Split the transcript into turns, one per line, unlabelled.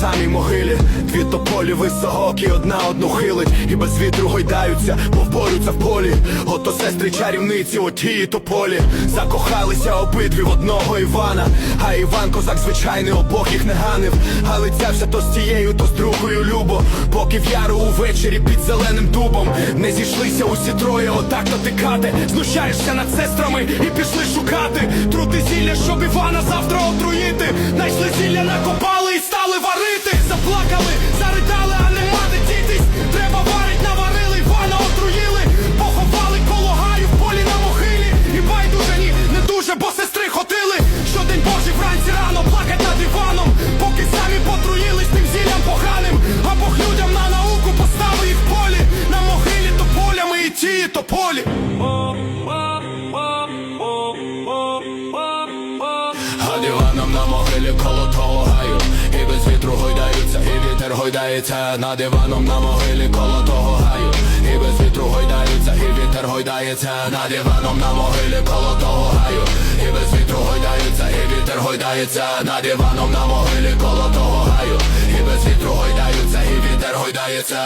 самій могилі. Дві тополі висоокі, одна одну хилить, і без вітру гойдаються, повборються в полі. Ото сестри чарівниці, оті тополі. Закохалися обидві в одного Івана. А Іван козак звичайний, обох їх не ганив. А лицявся то з тією, то з другою любо. Поки в яру увечері під зеленим дубом не зійшлися усі троє, отак дотикати. Знущаєшся над сестрами і пішли шукати. Трути зілля, щоб Івана завтра отруїти. Найшли зілля, стали варити. Заплакали, заридали, а нема де дітись. Треба варить, наварили, Івана отруїли. Поховали коло гаю в полі на могилі. І байдуже ні, не дуже, бо сестри ходили. Щодень божий вранці рано плакать над Іваном. Поки самі потруїлись тим зіллям поганим. А Бог людям на науку поставив їх в полі. На могилі то полями і ті, то полі.
А диваном на могилі коло того гаю гойдається Над диваном на могилі коло того гаю. І без вітру гойдаються, і вітер гойдається Над диваном на могилі коло того гаю. І без вітру гойдаються, і вітер гойдається Над диваном на могилі коло того гаю. І без вітру гойдаються, і вітер гойдається